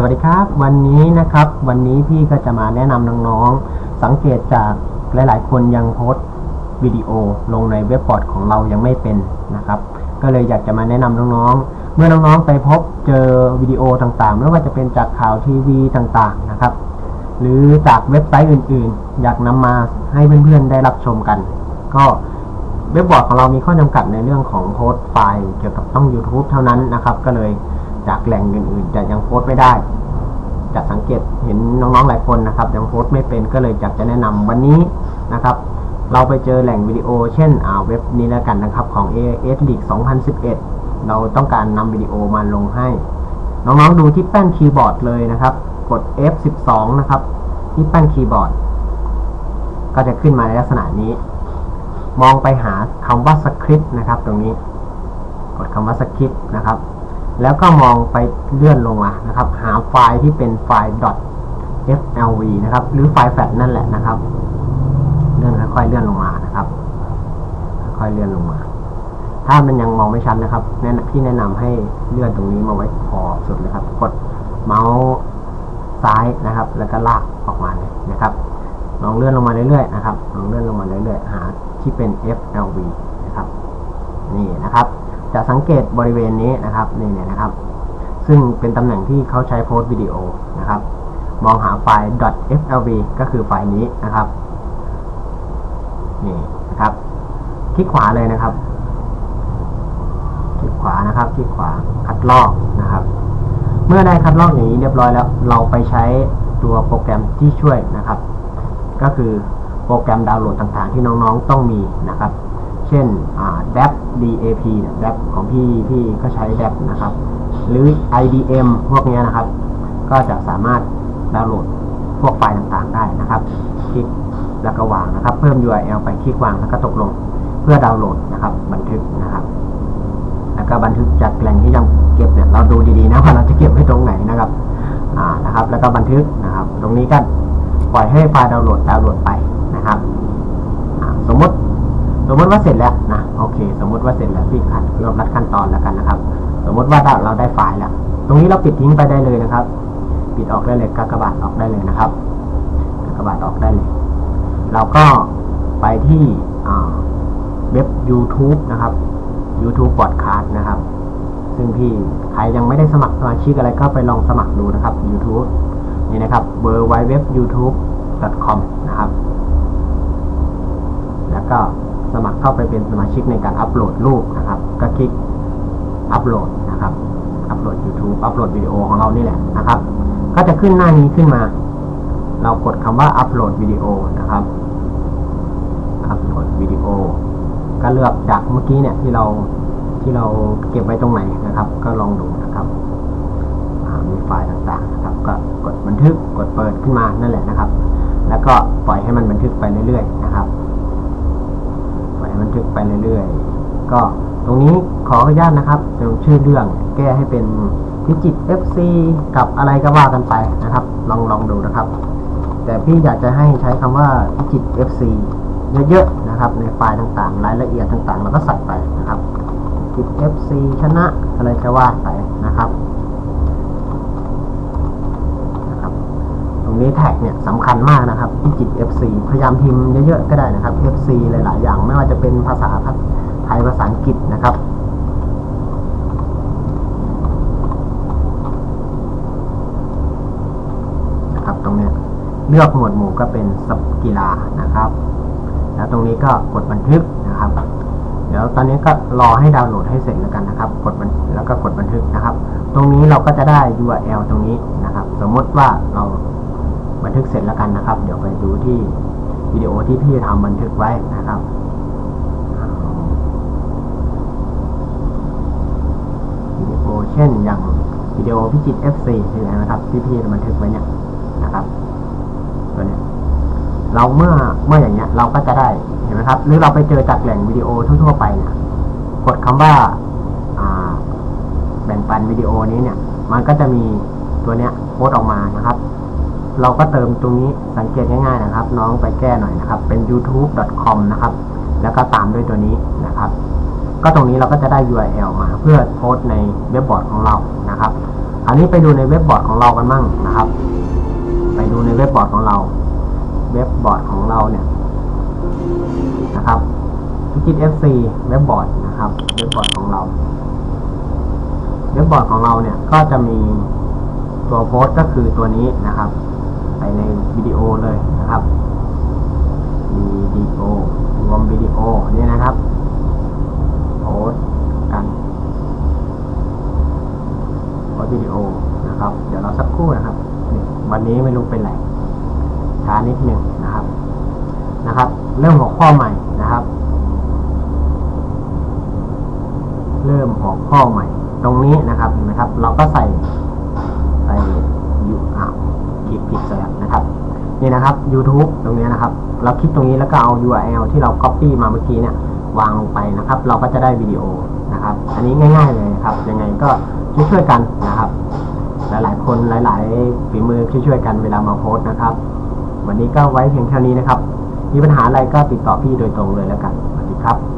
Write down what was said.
สวัสดีครับ วันนี้นะครับ วันนี้พี่ก็จะมาแนะนำน้องๆ สังเกตจากหลายๆ คนยังโพสต์วิดีโอลงในเว็บบอร์ดของเรายังไม่เป็นนะครับ ก็เลยอยากจะมาแนะนำน้องๆ เมื่อน้องๆไปพบเจอวิดีโอต่างๆ ไม่ว่าจะเป็นจากข่าวทีวีต่างๆนะครับ หรือจากเว็บไซต์อื่นๆ อยากนำมาให้เพื่อนๆได้รับชมกัน ก็เว็บบอร์ดของเรามีข้อจำกัดในเรื่องของโพสต์ไฟล์เกี่ยวกับต้อง YouTube เท่านั้นนะครับ ก็เลย จากแหล่งอื่นๆจะยังโพสต์ไม่ได้จะสังเกตเห็นน้องๆหลายคนนะครับยังโพสต์ไม่เป็นก็เลยอยากจะแนะนำวันนี้นะครับ เราไปเจอแหล่งวิดีโอ เช่นอ่าเว็บนี้แล้วกันนะครับของ AS League 2011 เราต้องการนำวิดีโอมาลงให้ น้องๆดูที่แป้นคีย์บอร์ดเลยนะครับ กด F12 นะครับ ที่แป้นคีย์บอร์ด ก็จะขึ้นมาในลักษณะนี้ มองไปหาคำว่าสคริปต์นะครับ ตรงนี้ กดคำว่าสคริปต์นะครับ แล้วก็มองไปเลื่อนลงมานะครับ หาไฟล์ที่เป็นไฟล์ .flv นะครับ หรือไฟล์แฟลชนั่นแหละนะครับ เลื่อนค่อยๆเลื่อนลงมานะครับ ค่อยๆเลื่อนลงมา ถ้ามันยังมองไม่ชัดนะครับแนะนำพี่แนะนำให้เลื่อนตรงนี้มาไว้พอสุดเลยครับ กดเมาส์ซ้ายนะครับ แล้วก็ลากออกมาเลยนะครับ ลองเลื่อนลงมาเรื่อยๆนะครับ ลองเลื่อนลงมาเรื่อยๆ หาที่เป็น FLV นะครับ นี่นะครับ จะสังเกตบริเวณนี้นะครับนี่เนี่ยนะครับ ซึ่งเป็นตำแหน่งที่เขาใช้โพสต์วิดีโอนะครับ มองหาไฟล์ .flv ก็คือไฟล์นี้นะครับนี่นะครับ คลิกขวาเลยนะครับ คลิกขวานะครับ คลิกขวาคัดลอกนะครับ เมื่อได้คัดลอกอย่างนี้เรียบร้อยแล้ว เราไปใช้ตัวโปรแกรมที่ช่วยนะครับ ก็คือโปรแกรมดาวน์โหลดต่างๆ ที่น้องๆต้องมีนะครับ เช่น DAP DAP เนี่ย DAP ของพี่พี่ก็ใช้ DAP นะครับ หรือ IDM พวกนี้นะครับ ก็จะสามารถดาวน์โหลดพวกไฟล์ต่างๆได้นะครับ คลิกแล้วก็วางนะครับ เพิ่ม URL ไปคลิกวางแล้วก็ตกลงเพื่อดาวน์โหลดนะครับ บันทึกนะครับ แล้วก็บันทึกจากแหล่งที่ยังเก็บเนี่ยเราดูดีๆนะว่าเราจะเก็บไว้ตรงไหนนะครับอ่านะครับ แล้วก็บันทึกนะครับ ตรงนี้ก็ปล่อยให้ไฟล์ดาวน์โหลดดาวน์โหลดไปนะครับ สมมติ สมมติว่าเสร็จแล้วนะโอเค สมมติว่าเสร็จแล้วพี่ขัดรวบรัดขั้นตอนแล้วกันนะครับ สมมติว่าเราได้ไฟล์แล้ว ตรงนี้เราปิดทิ้งไปได้เลยนะครับ ปิดออกได้เลยกากบาทออกได้เลยนะครับกากบาทออกได้เลย เราก็ไปที่เว็บ YouTube นะครับ YouTube Podcast นะครับ ซึ่งพี่ใครยังไม่ได้สมัครสมาชิกอะไรก็ไปลองสมัครดูนะครับ YouTube นี่นะครับ w w w youtube com นะครับ แล้วก็ สมัครเข้าไปเป็นสมาชิกในการอัปโหลดรูปนะครับ ก็คลิกอัปโหลดนะครับ อัปโหลด YouTube อัปโหลดวิดีโอของเรานี่แหละนะครับ ก็จะขึ้นหน้านี้ขึ้นมา เรากดคำว่าอัปโหลดวิดีโอนะครับ อัปโหลดวิดีโอ ก็เลือกจากเมื่อกี้เนี่ยที่เราที่เราเก็บไว้ตรงไหนนะครับ ก็ลองดูนะครับมีไฟล์ต่างๆนะครับ ก็กดบันทึก กดเปิดขึ้นมานั่นแหละนะครับ แล้วก็ปล่อยให้มันบันทึกไปเรื่อยๆนะครับ บันทึกไปเรื่อยๆ ก็ตรงนี้ขออนุญาตนะครับเติมชื่อเรื่องแก้ให้เป็นพิจิต FC กับอะไรก็ว่ากันไปนะครับ ลองลองดูนะครับ แต่พี่อยากจะให้ใช้คำว่าพิจิต FC เยอะๆนะครับ ในไฟล์ต่างๆ รายละเอียดต่างๆ เราก็ใส่ไปนะครับพิจิต FC ชนะอะไรก็ว่าไปนะครับ ตรง นี้แท็กเนี่ยสำคัญมากนะครับพิจิต FC พยายามพิมพ์เยอะๆก็ได้นะครับ FC หลายๆ อย่างไม่ว่าจะเป็นภาษาไทยภาษาอังกฤษนะครับนะครับ ตรงนี้เลือกหมวดหมู่ก็เป็นสับกีฬานะครับ แล้วตรงนี้ก็กดบันทึกนะครับ เดี๋ยวตอนนี้ก็รอให้ดาวน์โหลดให้เสร็จแล้วกันนะครับ กดบันแล้วก็กดบันทึกนะครับ ตรงนี้เราก็จะได้ URL ตรงนี้นะครับ สมมติว่าเรา บันทึกเสร็จแล้วกันนะครับ เดี๋ยวไปดูที่วิดีโอที่พี่ทำบันทึกไว้นะครับวิดีโอเช่นอย่างวิดีโอพิจิต F4 นี่นะครับที่พี่บันทึกไว้เนี่ยนะครับตัวเนี้ยเราเมื่อเมื่ออย่างเงี้ยเราก็จะได้เห็นไหมครับ หรือเราไปเจอจากแหล่งวิดีโอทั่วๆไปเนี่ยกดคำว่าอ่าแบ่งปันวิดีโอนี้เนี่ย มันก็จะมีตัวเนี้ยโพสออกมานะครับ เราก็เติมตรงนี้สังเกตง่ายๆนะครับ น้องไปแก้หน่อยนะครับ เป็น youtube.com นะครับ แล้วก็ตามด้วยตัวนี้นะครับ ก็ตรงนี้เราก็จะได้ URL มาเพื่อโพสในเว็บบอร์ดของเรานะครับอันนี้ไปดูในเว็บบอร์ดของเรากันมั่งนะครับ ไปดูในเว็บบอร์ดของเรา เว็บบอร์ดของเราเนี่ยนะครับพิจิต FC เว็บบอร์ดนะครับเว็บบอร์ดของเราเว็บบอร์ดของเราเนี่ยก็จะมีตัวโพสต์ก็คือตัวนี้นะครับ ไปในวิดีโอเลยนะครับวิดีโอรวมวิดีโอนี่นะครับโพสต์กันโพสวิดีโอนะครับ เดี๋ยวเราสักครู่นะครับ วันนี้ไม่รู้เป็นไรช้านิดหนึ่งนะครับนะครับ เริ่มหัวข้อใหม่นะครับ เริ่มหัวข้อใหม่ ตรงนี้นะครับเห็นไหมครับ เราก็ใส่ยูอ่าผิดผิดเลย นะครับนี่นะครับ YouTube ตรงนี้นะครับ เราคลิกตรงนี้แล้วก็เอา URL ที่เรา Copy มาเมื่อกี้เนี่ยวางลงไปนะครับ เราก็จะได้วิดีโอนะครับ อันนี้ง่าย ๆเลยครับ ยังไงก็ช่วยๆกันนะครับ หลายๆ คนหลายๆฝีมือช่วยๆกันเวลามาโพสต์นะครับ วันนี้ก็ไว้เพียงเท่านี้นะครับ มีปัญหาอะไรก็ติดต่อพี่โดยตรงเลยแล้วกันสวัสดีครับ